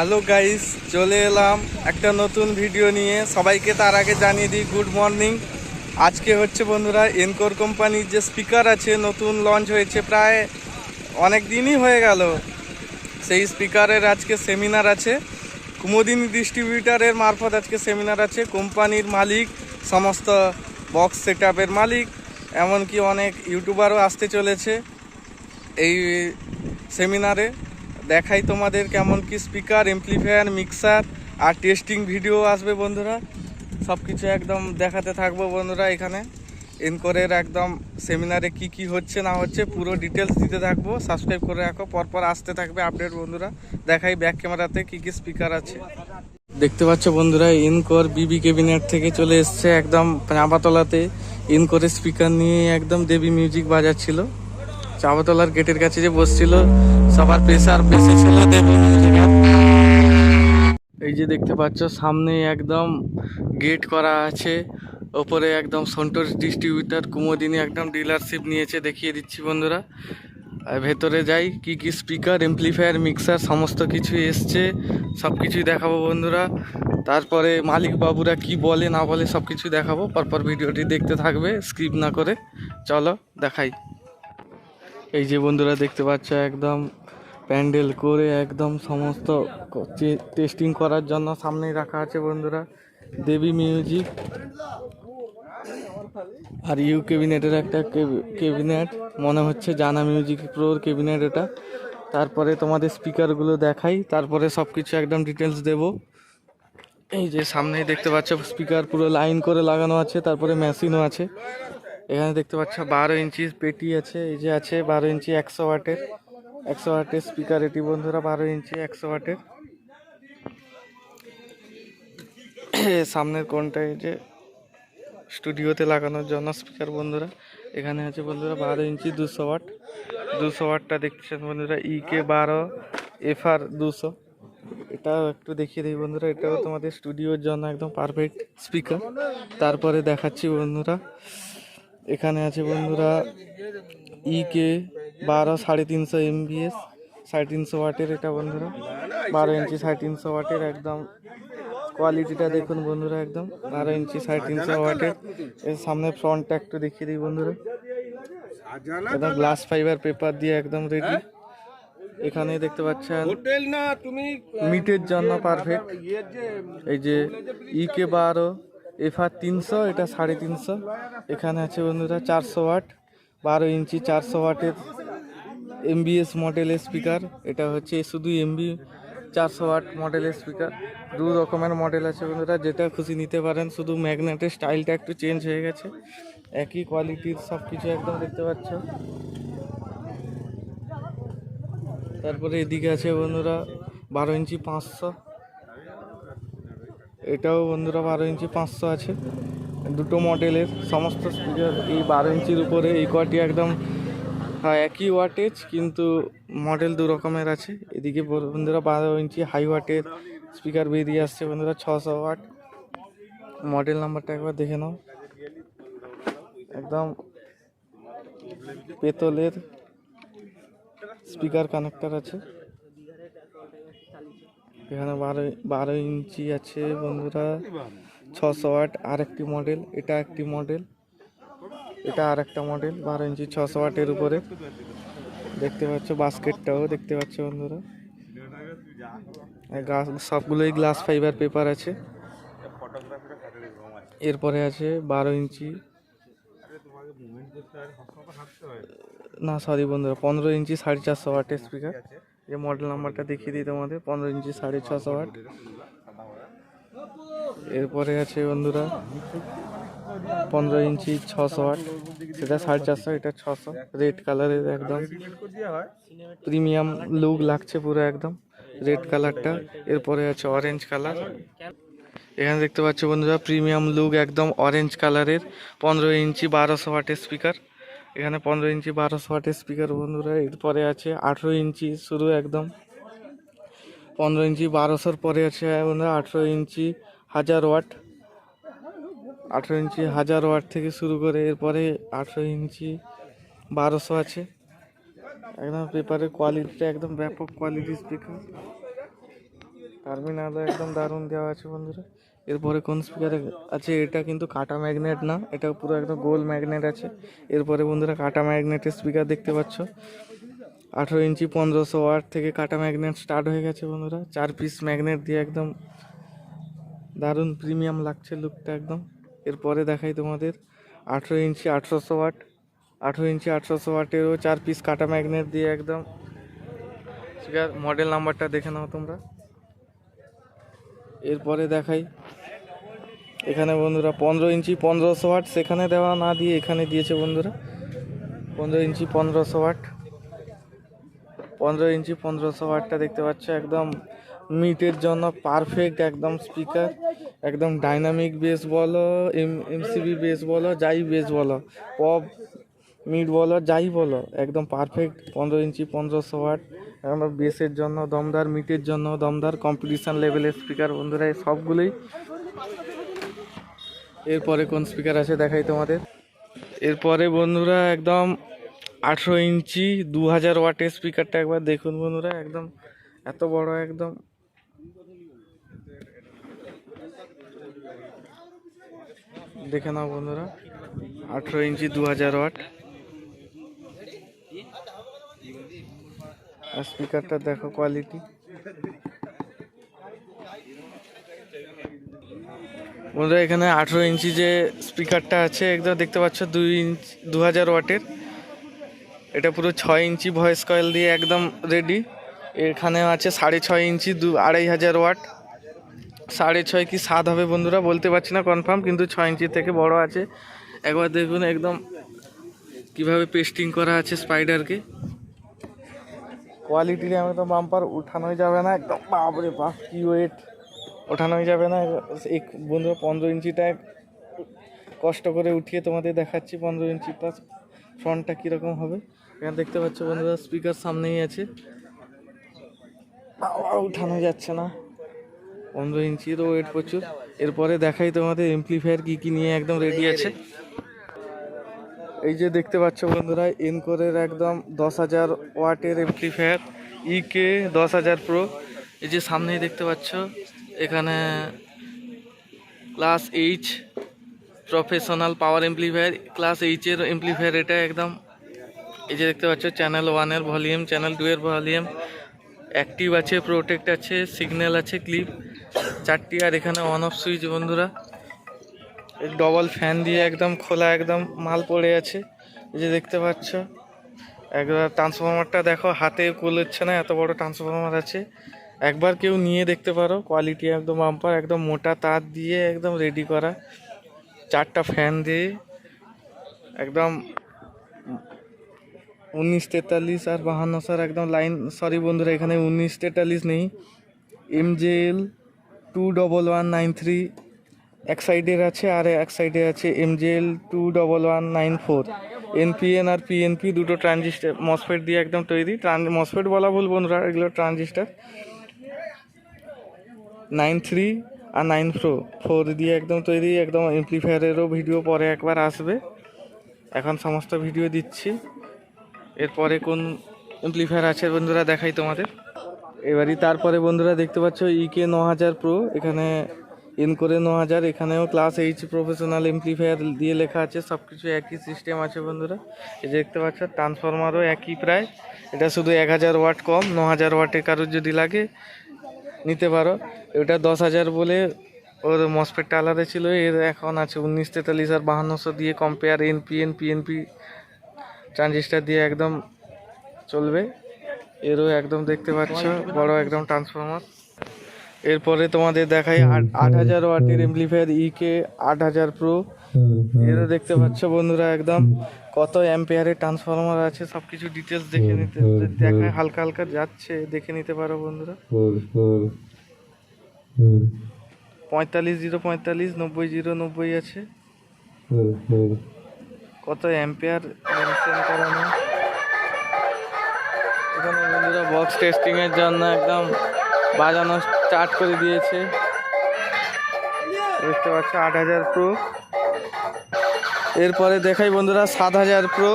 Hello guys, চলে এলাম একটা নতুন ভিডিও নিয়ে। সবাইকে তার আগে জানিয়ে দিই, গুড মর্নিং। আজকে হচ্ছে বন্ধুরা এনকোর কোম্পানির যে স্পিকার আছে, নতুন লঞ্চ হয়েছে প্রায় অনেক দিনই হয়ে গেল। সেই স্পিকারের আজকে সেমিনার আছে। কুমোদিনী ডিস্ট্রিবিউটারের মারফত আজকে সেমিনার আছে। কোম্পানির মালিক, সমস্ত বক্স সেট মালিক, এমনকি অনেক ইউটিউবারও আসতে চলেছে এই সেমিনারে দেখাই তোমাদের কেমন কি স্পিকার এমপ্লিফায়ার মিক্সার আর টেস্টিং ভিডিও আসবে বন্ধুরা। সব কিছু একদম দেখাতে থাকব বন্ধুরা এখানে। এনকোরের একদম সেমিনারে কি কি হচ্ছে না হচ্ছে পুরো ডিটেলস দিতে থাকব। সাবস্ক্রাইব করে রাখো, পরপর আসতে থাকবে আপডেট বন্ধুরা। দেখাই ব্যাক ক্যামেরাতে কি কি স্পিকার আছে। দেখতে পাচ্ছ বন্ধুরা ইনকোর বিবি কেবিনেট থেকে চলে এসছে একদম চাঁপাতলাতে। ইনকোরের স্পিকার নিয়ে একদম দেবী মিউজিক বাজাচ্ছিল। চাপাতলার গেটের কাছে যে বসছিল সবার প্রেসার বেশি ছিল এই যে দেখতে পাচ্ছ সামনে একদম গেট করা আছে। ওপরে একদম সন্টোর ডিস্ট্রিবিউটার কুমোদিনী একদম ডিলারশিপ নিয়েছে, দেখিয়ে দিচ্ছি বন্ধুরা। আর ভেতরে যাই, কি কি স্পিকার এমপ্লিফায়ার মিক্সার সমস্ত কিছু এসছে। সব কিছুই দেখাবো বন্ধুরা। তারপরে মালিক বাবুরা কি বলে, না বলে সব কিছু দেখাবো। পরপর ভিডিওটি দেখতে থাকবে স্কিপ না করে। চলো, দেখাই। এই যে বন্ধুরা, দেখতে পাচ্ছ একদম প্যান্ডেল করে একদম সমস্ত টেস্টিং করার জন্য সামনেই রাখা আছে বন্ধুরা। দেবী মিউজিক আর ইউ ক্যাবিনেটের একটা ক্যাবিনেট মনে হচ্ছে জানা মিউজিক প্রোর ক্যাবিনেট এটা। তারপরে তোমাদের স্পিকারগুলো দেখাই, তারপরে সব কিছু একদম ডিটেলস দেবো। এই যে সামনেই দেখতে পাচ্ছ স্পিকার পুরো লাইন করে লাগানো আছে, তারপরে মেশিনও আছে। এখানে দেখতে পাচ্ছ, বারো ইঞ্চি পেটি আছে, এই যে আছে, বারো ইঞ্চি একশো ওয়াটের। একশো ওয়াটের স্পিকার এটি বন্ধুরা, বারো ইঞ্চি, একশো ওয়াটের সামনের কোনটা এই যে স্টুডিওতে লাগানোর জন্য স্পিকার বন্ধুরা। এখানে আছে বন্ধুরা, বারো ইঞ্চি, দুশো ওয়াট। দুশো ওয়াটটা দেখছেন বন্ধুরা ই কে বারো এফ আর দুশো। এটাও একটু দেখিয়ে দিই বন্ধুরা, এটাও তোমাদের স্টুডিওর জন্য একদম পারফেক্ট স্পিকার তারপরে দেখাচ্ছি বন্ধুরা, এখানে আছে বন্ধুরা ই কে বারো সাড়ে তিনশো এমবিএস সাড়ে তিনশো ওয়াটের এটা বন্ধুরা। বারো ইঞ্চি সাড়ে তিনশো ওয়াটের একদম কোয়ালিটিটা দেখুন বন্ধুরা একদম। বারো ইঞ্চি সাড়ে তিনশো ওয়াটের। এর সামনে ফ্রন্টটা একটু দেখিয়ে দিই বন্ধুরা। একদম গ্লাস ফাইবার পেপার দিয়ে একদম রেডি এখানে দেখতে পাচ্ছেন হোটেল না তুমি মিটের জন্য পারফেক্ট এই যে ই কে বারো এফ আর তিনশো এটা সাড়ে তিনশো। এখানে আছে বন্ধুরা চারশো ওয়াট। বারো ইঞ্চি চারশো ওয়াটের এমবিএস মডেলের স্পিকার এটা হচ্ছে শুধু এমবি চারশো আট মডেলের স্পিকার দু রকমের মডেল আছে বন্ধুরা, যেটা খুশি নিতে পারেন। শুধু ম্যাগনেটের স্টাইলটা একটু চেঞ্জ হয়ে গেছে। একই কোয়ালিটির সব কিছু একদম দেখতে পাচ্ছ। তারপরে এদিকে আছে বন্ধুরা, বারো ইঞ্চি পাঁচশো। এটাও বন্ধুরা বারো ইঞ্চি পাঁচশো আছে। দুটো মডেলের সমস্ত স্পিকার এই বারো ইঞ্চির উপরে, এই কটি একদম একই ওয়াটেজ কিন্তু মডেল দু রকমের আছে। এদিকে বন্ধুরা, বারো ইঞ্চি হাই ওয়াটের স্পিকার বেরিয়ে আসছে বন্ধুরা, ছশো ওয়াট মডেল নাম্বারটা একবার দেখে নাও। একদম পেতলের স্পিকার কানেক্টার আছে। এখানে বারো বারো ইঞ্চি আছে বন্ধুরা, ছশো ওয়াট আর একটি মডেল এটা একটি মডেল এটা আর একটা মডেল বারো ইঞ্চি, ছশো ওয়াটের উপরে। দেখতে পাচ্ছ বাস্কেটটাও, দেখতে পাচ্ছ বন্ধুরা। সবগুলোই গ্লাস ফাইবার পেপার আছে। এরপরে আছে বারো ইঞ্চি। না সরি বন্ধুরা, পনেরো ইঞ্চি, সাড়ে চারশো ওয়াটের স্পিকার যে মডেল নাম্বারটা দেখিয়ে দিই তোমাদের, পনেরো ইঞ্চি, সাড়ে ছশো ওয়াট। এরপরে আছে বন্ধুরা পনেরো ইঞ্চি ছশো ওয়াট সেটা সাড়ে চারশো, এটা ছশো। রেড কালারের একদম। প্রিমিয়াম লুক লাগছে পুরো একদম। রেড কালারটা, এরপরে আছে অরেঞ্জ কালার। এখানে দেখতে পাচ্ছ বন্ধুরা, প্রিমিয়াম লুক একদম অরেঞ্জ কালারের। পনেরো ইঞ্চি বারোশো ওয়াটের স্পিকার। এখানে পনেরো ইঞ্চি বারোশো ওয়াটের স্পিকার বন্ধুরা। এরপরে আছে আঠেরো ইঞ্চি শুরু একদম। পনেরো ইঞ্চি বারোশোর পরে আছে বন্ধুরা, আঠেরো ইঞ্চি হাজার ওয়াট। আঠেরো ইঞ্চি হাজার ওয়াট থেকে শুরু করে এরপরে আঠেরো ইঞ্চি বারোশো আছে। একদম পেপারের কোয়ালিটিটা একদম ব্যাপক কোয়ালিটি স্পিকার টার্মিনাল একদম দারুণ দেওয়া আছে বন্ধুরা। এরপরে কোন স্পিকার আছে এটা কিন্তু কাটা ম্যাগনেট না, এটা পুরো একদম গোল ম্যাগনেট আছে। এরপরে বন্ধুরা কাটা ম্যাগনেটের স্পিকার দেখতে পাচ্ছ। আঠেরো ইঞ্চি পনেরোশো ওয়াট থেকে কাটা ম্যাগনেট স্টার্ট হয়ে গেছে বন্ধুরা। চার পিস ম্যাগনেট দিয়ে একদম দারুণ প্রিমিয়াম লাগছে লুকটা একদম। এরপরে দেখাই তোমাদের। আঠেরো ইঞ্চি আঠেরোশো ওয়াট। আঠেরো ইঞ্চি আঠেরোশো ওয়াটেরও চার পিস কাটা ম্যাগনেট দিয়ে একদম। মডেল নাম্বারটা দেখে নাও তোমরা। এরপরে দেখাই। এখানে বন্ধুরা পনেরো ইঞ্চি পনেরোশো ওয়াট, সেখানে দেওয়া না দিয়ে এখানে দিয়েছে বন্ধুরা। পনেরো ইঞ্চি পনেরোশো ওয়াট। পনেরো ইঞ্চি পনেরোশো ওয়াটটা দেখতে পাচ্ছ, একদম মিটের জন্য পারফেক্ট একদম স্পিকার একদম ডাইনামিক বেস বলো এম এমসিবি বেস বলো, যাই বেস বলো পপ মিট বলো, যাই বলো, একদম পারফেক্ট পনেরো ইঞ্চি পনেরোশো ওয়াট একদম বেসের জন্য, দমদার, মিটের জন্য, দমদার কম্পিটিশান লেভেলের স্পিকার বন্ধুরা, এই সবগুলোই। এরপরে কোন স্পিকার আছে দেখাই তোমাদের? এরপরে বন্ধুরা একদম আঠেরো ইঞ্চি দু হাজার ওয়াটের স্পিকারটা একবার দেখুন বন্ধুরা, একদম এত বড়, একদম দেখে নাও বন্ধুরা, আঠেরো ইঞ্চি দু হাজার ওয়াট। আর স্পিকারটা দেখো কোয়ালিটি বন্ধুরা, এখানে আঠেরো ইঞ্চি যে স্পিকারটা আছে, একদম দেখতে পাচ্ছ দুই ইঞ্চ দু হাজার ওয়াটের। এটা পুরো ছয় ইঞ্চি ভয়েস কয়েল দিয়ে একদম রেডি এখানে আছে সাড়ে ছয় ইঞ্চি দু, আড়াই হাজার ওয়াট। সাড়ে ছয় কি সাত হবে বন্ধুরা, বলতে পারছি না কনফার্ম কিন্তু ছয় ইঞ্চি থেকে বড় আছে। একবার দেখুন একদম কীভাবে পেস্টিং করা আছে স্পাইডারকে কোয়ালিটির একদম বাম্পার উঠানোই যাবে না, একদম বাপরে বাপ, কি ওয়েট ওঠানোই যাবে না এই বন্ধুরা, পনেরো ইঞ্চিটা কষ্ট করে উঠিয়ে তোমাদের দেখাচ্ছি পনেরো ইঞ্চিটা ফ্রন্টটা কীরকম হবে। এখানে দেখতে পাচ্ছ বন্ধুরা স্পিকার সামনেই আছে। উঠানো যাচ্ছে না। পনেরো ইঞ্চিরও ওয়েট প্রচুর। এরপরে দেখাই তোমাদের এমপ্লিফায়ার কী কী নিয়ে একদম রেডি আছে। এই যে দেখতে পাচ্ছ বন্ধুরা এনকোরের একদম দশ হাজার ওয়াটের এমপ্লিফায়ার ইকে দশ হাজার প্রো এই যে সামনেই দেখতে পাচ্ছ, এখানে class H professional power amplifier class এইচের amplifier এটা একদম, এই যে দেখতে পাচ্ছ চ্যানেল ওয়ানের ভলিউম চ্যানেল টু এর ভলিউম অ্যাক্টিভ আছে প্রোটেক্ট আছে সিগন্যাল আছে ক্লিপ চারটি আর এখানে অন অফ সুইচ বন্ধুরা। ডবল ফ্যান দিয়ে একদম খোলা, একদম মাল পড়ে আছে। যে দেখতে পাচ্ছ একবার ট্রান্সফরমারটা দেখো, হাতে কোলেচ্ছে না, এত বড় ট্রান্সফরমার আছে। একবার কেউ নিয়ে দেখতে পারো কোয়ালিটি একদম আম্পার একদম মোটা তার দিয়ে একদম রেডি করা। চারটা ফ্যান দিয়ে একদম উনিশ তেতাল্লিশ আর বাহান্ন স্যার একদম লাইন সরি বন্ধুরা, এখানে উনিশ তেতাল্লিশ নেই। MJL two double one nine three এক সাইডের আছে আর এক সাইডে আছে MJL two double one nine four NPN আর পিএনপি দুটো ট্রানজিস্টার মসফেট দিয়ে একদম তৈরি। ট্রান মসফেট বলা ভুল বন্ধুরা, এগুলো ট্রানজিস্টার নাইন থ্রি আর নাইন প্রো ফোর দিয়ে একদম তৈরি, একদম এমপ্লিফায়ারেরও ভিডিও পরে একবার আসবে। এখন সমস্ত ভিডিও দিচ্ছি। এরপরে কোন এমপ্লিফায়ার আছে বন্ধুরা দেখাই তোমাদের। এবারই তারপরে বন্ধুরা দেখতে পাচ্ছ ইকে ন হাজার প্রো এখানে এন করে ন হাজার এখানেও ক্লাস এইচ প্রফেশনাল এমপ্লিফায়ার দিয়ে লেখা আছে সব কিছু একই সিস্টেম আছে বন্ধুরা। এই দেখতে পাচ্ছ ট্রান্সফরমারও একই প্রায়। এটা শুধু এক হাজার ওয়াট কম ন হাজার ওয়াটে কারোর যদি লাগে, নিতে পারো। এটা দশ হাজার বলে ওর মসপেটটা আলাদা ছিল, এর এখন আছে উনিশ, তেতাল্লিশ আর বাহান্নশো দিয়ে কম্পেয়ার এনপিএন পিএনপি ট্রানজিস্টার দিয়ে একদম চলবে। এরও একদম দেখতে পাচ্ছ, বড় একদম ট্রান্সফরমার এরপরে তোমাদের দেখাই আট হাজার ওয়াটের এমপ্লিফায়ার ইকে আট হাজার প্রো এরও দেখতে পাচ্ছ বন্ধুরা একদম কত অ্যাম্পেয়ারের ট্রান্সফরমার আছে সব কিছু ডিটেলস দেখে নিতে দেখায়, হালকা হালকা যাচ্ছে, দেখে নিতে পারো বন্ধুরা। পঁয়তাল্লিশ জিরো পঁয়তাল্লিশ, নব্বই জিরো নব্বই আছে। কত অ্যাম্পেয়ার করানো এখানে বন্ধুরা বক্স টেস্টিং এর জন্য একদম বাজানো স্টার্ট করে দিয়েছে। দেখতে পাচ্ছ আট হাজার প্রো এরপরে দেখাই বন্ধুরা, সাত হাজার প্রো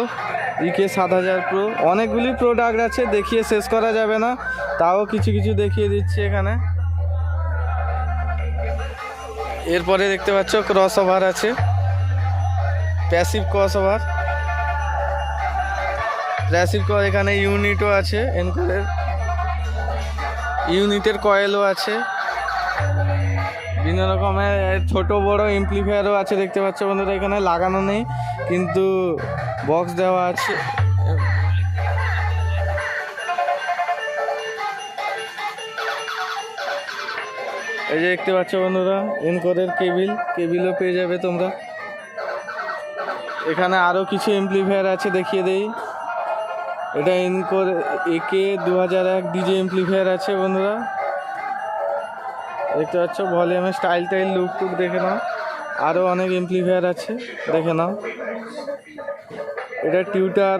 ইকে সাত হাজার প্রো অনেকগুলি প্রোডাক্ট আছে, দেখিয়ে শেষ করা যাবে না। তাও কিছু কিছু দেখিয়ে দিচ্ছি এখানে। এরপরে দেখতে পাচ্ছ ক্রস ওভার আছে। প্যাসিভ ক্রস ওভার প্যাসিভ এখানে ইউনিটও আছে এনকোরের ইউনিটের কয়েলও আছে। বিভিন্ন রকমের ছোট, বড় এমপ্লিফায়ারও আছে, দেখতে পাচ্ছ বন্ধুরা, এখানে লাগানো নেই, কিন্তু বক্স দেওয়া আছে। এই যে দেখতে পাচ্ছ বন্ধুরা এনকোরের কেবিল কেবিলও পেয়ে যাবে তোমরা। এখানে আরও কিছু এমপ্লিফায়ার আছে, দেখিয়ে দেই। এটা এনকোর একে দু হাজার এক ডিজে এমপ্লিফায়ার আছে বন্ধুরা। দেখতে পাচ্ছ ভলিউমের স্টাইল টাইল লুক টুক দেখে নাও। আরও অনেক এমপ্লিফায়ার আছে, দেখে নাও। এটা টিউটার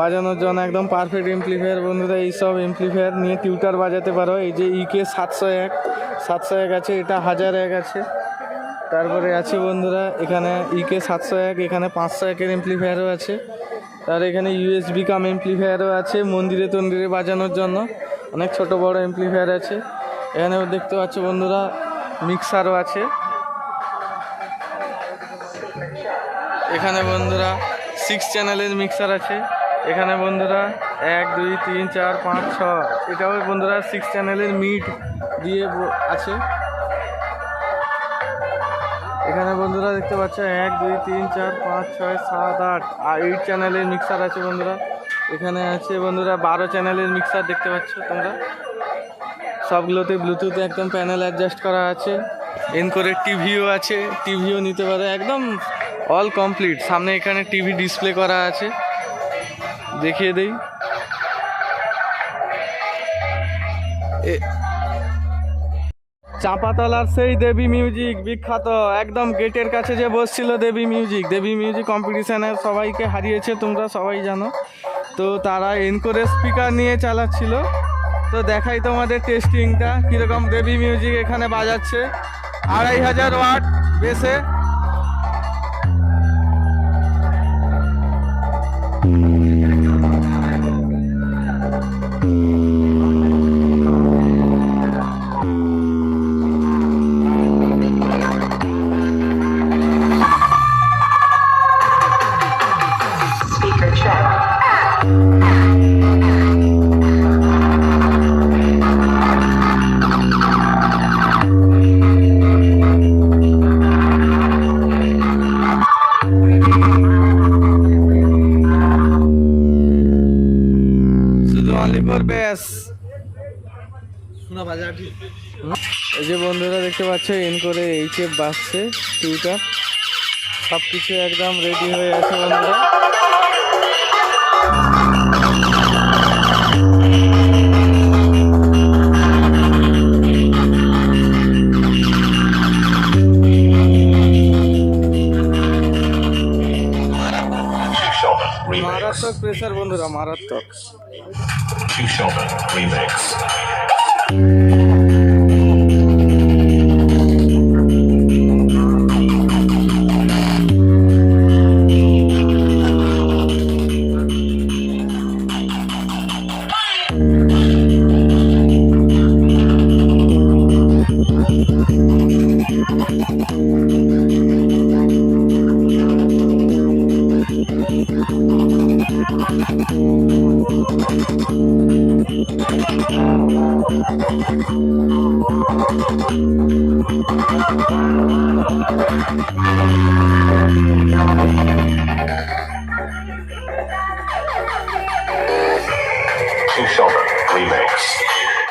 বাজানোর জন্য একদম পারফেক্ট এমপ্লিফায়ার বন্ধুরা এইসব এমপ্লিফায়ার নিয়ে টিউটার বাজাতে পারো। এই যে ইকে সাতশো এক সাতশো এক আছে, এটা হাজার এক আছে। তারপরে আছে বন্ধুরা, এখানে ইকে সাতশো এক, এখানে পাঁচশো একের এমপ্লিফায়ারও আছে। আর এখানে ইউএসবি কাম এমপ্লিফায়ারও আছে, মন্দিরে তন্দিরে বাজানোর জন্য। অনেক ছোট বড় এমপ্লিফায়ার আছে। এখানেও দেখতে পাচ্ছ বন্ধুরা মিক্সারও আছে। এখানে বন্ধুরা সিক্স চ্যানেলের মিক্সার আছে। এখানে বন্ধুরা, এক, দুই, তিন, চার, পাঁচ, ছ। এটাও বন্ধুরা সিক্স চ্যানেলের মিট দিয়ে আছে। বন্ধুরা দেখতে পাচ্ছ, এক, দুই, তিন, চার, পাঁচ, ছয়, সাত, আট। আর এইট চ্যানেলের মিক্সার আছে বন্ধুরা। এখানে আছে বন্ধুরা বারো চ্যানেলের মিক্সার দেখতে পাচ্ছ তোমরা। সবগুলোতে ব্লুটুথ একদম প্যানেল অ্যাডজাস্ট করা আছে। এন করে টিভিও আছে। টিভিও নিতে পারে, একদম অল কমপ্লিট সামনে এখানে টিভি ডিসপ্লে করা আছে। দেখিয়ে দেই। চাপাতলার সেই দেবী মিউজিক বিখ্যাত, একদম গেটের কাছে যে বসছিল দেবী মিউজিক দেবী মিউজিক কম্পিটিশানে সবাইকে হারিয়েছে, তোমরা সবাই জানো। তো তারা এনকোরে স্পিকার নিয়ে চালাচ্ছিল। তো দেখাই তোমাদের টেস্টিংটা কীরকম দেবী মিউজিক এখানে বাজাচ্ছে। আড়াই হাজার ওয়াট বেসে। Speaker এই যে বন্ধুরা দেখতে পাচ্ছ এন করে এইচে বাসছে টুটা সব কিছু একদম রেডি হয়ে আছে বন্ধুরা। মারাত্মক প্রেসার বন্ধুরা মারাত্মক